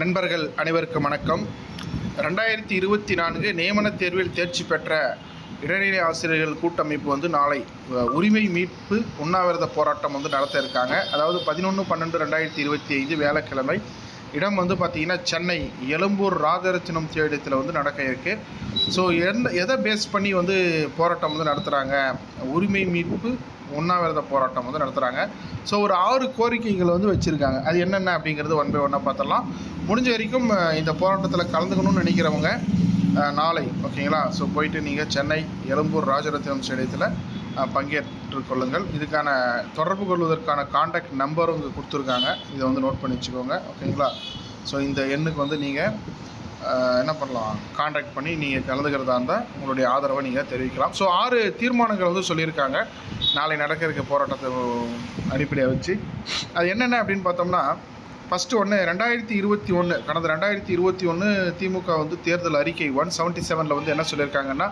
நண்பர்கள் அனைவருக்கும் வணக்கம். ரெண்டாயிரத்தி இருபத்தி நான்கு நியமனத் தேர்வில் தேர்ச்சி பெற்ற இடைநிலை ஆசிரியர்கள் கூட்டமைப்பு வந்து நாளை உரிமை மீட்பு உண்ணாவிரத போராட்டம் வந்து நடத்த இருக்காங்க. அதாவது பதினொன்று பன்னெண்டு ரெண்டாயிரத்தி இருபத்தி ஐந்து வியாழக்கிழமை இடம் வந்து பார்த்திங்கன்னா சென்னை எழும்பூர் ராஜரத்தினம் தேடத்தில் வந்து நடக்க இருக்கு. ஸோ எந்த எதை பேஸ் பண்ணி வந்து போராட்டம் வந்து நடத்துகிறாங்க உரிமை மீட்பு உண்ணாவிரத போராட்டம் வந்து நடத்துகிறாங்க ஸோ ஒரு ஆறு கோரிக்கைகள் வந்து வச்சுருக்காங்க. அது என்னென்ன அப்படிங்கிறது ஒன் பை ஒன்னாக பார்த்துடலாம் முடிஞ்ச வரைக்கும் இந்த போராட்டத்தில் கலந்துக்கணும்னு நினைக்கிறவங்க நாளை ஓகேங்களா? ஸோ போயிட்டு நீங்கள் சென்னை எழும்பூர் ராஜரத்தினம் ஸ்டேடியத்தில் பங்கேற்றுக்கொள்ளுங்கள் கொள்ளுங்கள். இதுக்கான தொடர்பு கொள்வதற்கான காண்டாக்ட் நம்பரும் இங்கே கொடுத்துருக்காங்க. இதை வந்து நோட் பண்ணி வச்சுக்கோங்க ஓகேங்களா? ஸோ இந்த எண்ணுக்கு வந்து நீங்கள் என்ன பண்ணலாம்? காண்டாக்ட் பண்ணி நீங்கள் கலந்துக்கிறதா இருந்தால் உங்களுடைய ஆதரவை நீங்கள் தெரிவிக்கலாம். ஸோ ஆறு தீர்மானங்கள் வந்து சொல்லியிருக்காங்க. நாளை நடக்க இருக்க போராட்டத்தை அடிப்படையாக வச்சு. அது என்னென்ன அப்படின்னு பார்த்தோம்னா ஃபஸ்ட்டு ஒன்று ரெண்டாயிரத்தி இருபத்தி ஒன்று கடந்த ரெண்டாயிரத்தி இருபத்தி ஒன்று திமுக வந்து தேர்தல் அறிக்கை ஒன் செவன்ட்டி செவனில் வந்து என்ன சொல்லியிருக்காங்கன்னா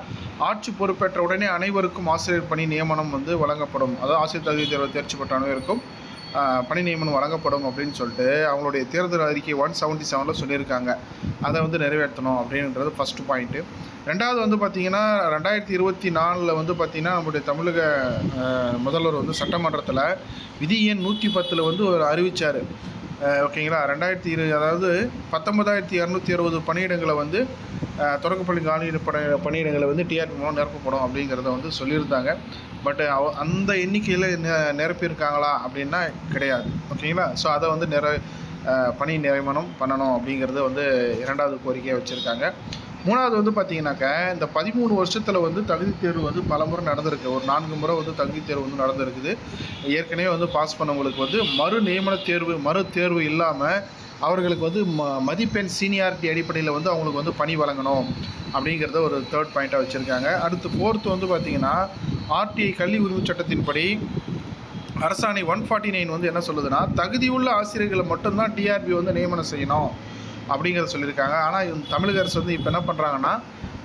ஆட்சி பொறுப்பேற்ற உடனே அனைவருக்கும் ஆசிரியர் பணி நியமனம் வந்து வழங்கப்படும். அதாவது ஆசிரியர் தகுதி தேர்வு தேர்ச்சி பெற்ற அனைவருக்கும் பணி நியமனம் வழங்கப்படும் அப்படின்னு சொல்லிட்டு அவங்களுடைய தேர்தல் அறிக்கை ஒன் செவன்ட்டி செவனில் சொல்லியிருக்காங்க. அதை வந்து நிறைவேற்றணும் அப்படின்றது ஃபஸ்ட்டு பாயிண்ட்டு ரெண்டாவது வந்து பார்த்திங்கன்னா ரெண்டாயிரத்தி இருபத்தி நாலில் வந்து பார்த்திங்கன்னா நம்முடைய தமிழக முதல்வர் வந்து சட்டமன்றத்தில் விதி எண் நூற்றி பத்தில் வந்து ஒரு அறிவித்தார் ஓகேங்களா? ரெண்டாயிரத்தி இரு அதாவது பத்தொன்பதாயிரத்தி இரநூத்தி அறுபது பணியிடங்களை வந்து தொடக்கப்பள்ளி காலி பணி பணியிடங்களை வந்து டிஆர்பி மூலம் நிரப்பப்படும் அப்படிங்கிறத வந்து சொல்லியிருந்தாங்க. பட் அவ அந்த எண்ணிக்கையில் நெ நிரப்பியிருக்காங்களா அப்படின்னா கிடையாது. ஓகேங்களா? ஸோ அதை வந்து நிற பணி நியமனம் பண்ணணும் அப்படிங்கிறது வந்து இரண்டாவது கோரிக்கையாக வச்சுருக்காங்க. மூணாவது வந்து பார்த்தீங்கன்னாக்க இந்த பதிமூணு வருஷத்தில் வந்து தகுதி தேர்வு வந்து பல முறை நடந்திருக்கு. ஒரு நான்கு முறை வந்து தகுதி தேர்வு வந்து நடந்திருக்குது. ஏற்கனவே வந்து பாஸ் பண்ணவங்களுக்கு வந்து மறு நியமன தேர்வு மறு தேர்வு இல்லாமல் அவர்களுக்கு வந்து ம மதிப்பெண் சீனியாரிட்டி அடிப்படையில் வந்து அவங்களுக்கு வந்து பணி வழங்கணும் அப்படிங்கிறத ஒரு தேர்ட் பாயிண்ட்டாக வச்சுருக்காங்க. அடுத்து ஃபோர்த்து வந்து பார்த்திங்கன்னா ஆர்டிஐ கல்வி உரிமை சட்டத்தின்படி அரசாணை ஒன் ஃபார்ட்டி நைன் வந்து என்ன சொல்லுதுன்னா தகுதியுள்ள ஆசிரியர்களை மட்டும்தான் டிஆர்பி வந்து நியமனம் செய்யணும். அப்படிங்கிறத சொல்லியிருக்காங்க. ஆனால் தமிழக அரசு வந்து இப்போ என்ன பண்ணுறாங்கன்னா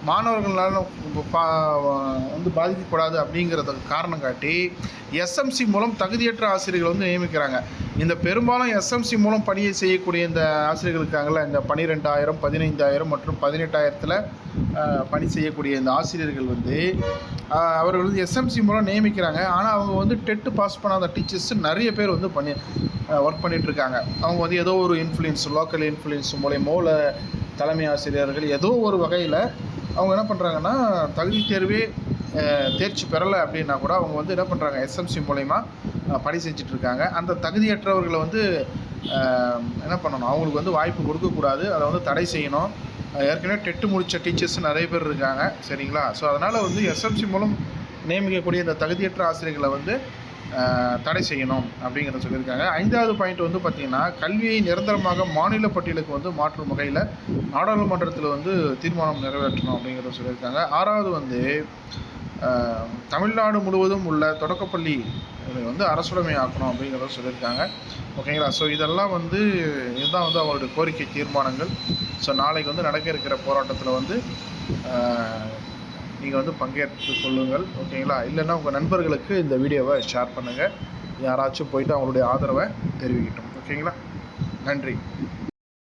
மாணவர்களால் பா வந்து பாதிக்கக்கூடாது அப்படிங்கிறதுக்கு காரணம் காட்டி எஸ்எம்சி மூலம் தகுதியற்ற ஆசிரியர்கள் வந்து நியமிக்கிறாங்க. இந்த பெரும்பாலும் எஸ்எம்சி மூலம் பணியை செய்யக்கூடிய இந்த ஆசிரியர்கள் இருக்காங்கல்ல இந்த பன்னிரெண்டாயிரம் பதினைந்தாயிரம் மற்றும் பதினெட்டாயிரத்தில் பணி செய்யக்கூடிய இந்த ஆசிரியர்கள் வந்து அவர்கள் வந்து எஸ்எம்சி மூலம் நியமிக்கிறாங்க. ஆனால் அவங்க வந்து டெட்டு பாஸ் பண்ணாத டீச்சர்ஸ் நிறைய பேர் வந்து பண்ணி ஒர்க் பண்ணிகிட்ருக்காங்க அவங்க வந்து ஏதோ ஒரு இன்ஃப்ளூயன்ஸ் லோக்கல் இன்ஃப்ளூயன்ஸ் மூலயமோ இல்லை தலைமை ஆசிரியர்கள் ஏதோ ஒரு வகையில் அவங்க என்ன பண்ணுறாங்கன்னா தகுதி தேர்வே தேர்ச்சி பெறலை அப்படின்னா கூட அவங்க வந்து என்ன பண்ணுறாங்க எஸ்எம்சி மூலயமா பணி செஞ்சுட்ருக்காங்க அந்த தகுதியற்றவர்களை வந்து என்ன பண்ணணும் அவங்களுக்கு வந்து வாய்ப்பு கொடுக்கக்கூடாது. அதை வந்து தடை செய்யணும். ஏற்கனவே டெட்டு முடித்த டீச்சர்ஸ் நிறைய பேர் இருக்காங்க. சரிங்களா? ஸோ அதனால் வந்து எஸ்எம்சி மூலம் நியமிக்கக்கூடிய இந்த தகுதியற்ற ஆசிரியர்களை வந்து தடை செய்யணும் அப்படிங்கிறத சொல்லியிருக்காங்க. ஐந்தாவது பாயிண்ட் வந்து பார்த்திங்கன்னா கல்வியை நிரந்தரமாக மாநில பட்டியலுக்கு வந்து மாற்றும் வகையில் நாடாளுமன்றத்தில் வந்து தீர்மானம் நிறைவேற்றணும் அப்படிங்கிறத சொல்லியிருக்காங்க. ஆறாவது வந்து தமிழ்நாடு முழுவதும் உள்ள தொடக்கப்பள்ளி வந்து அரசுடைமை ஆக்கணும் அப்படிங்கிறத சொல்லியிருக்காங்க. ஓகேங்களா ஸோ இதெல்லாம் வந்து இதுதான் வந்து அவங்களுடைய கோரிக்கை தீர்மானங்கள். ஸோ நாளைக்கு வந்து நடக்க இருக்கிற போராட்டத்தில் வந்து நீங்கள் வந்து பங்கேற்று கொள்ளுங்கள் ஓகேங்களா இல்லைன்னா உங்கள் நண்பர்களுக்கு இந்த வீடியோவை ஷேர் பண்ணுங்கள் யாராச்சும் போயிட்டு அவங்களுடைய ஆதரவை தெரிவிக்கட்டும் ஓகேங்களா நன்றி.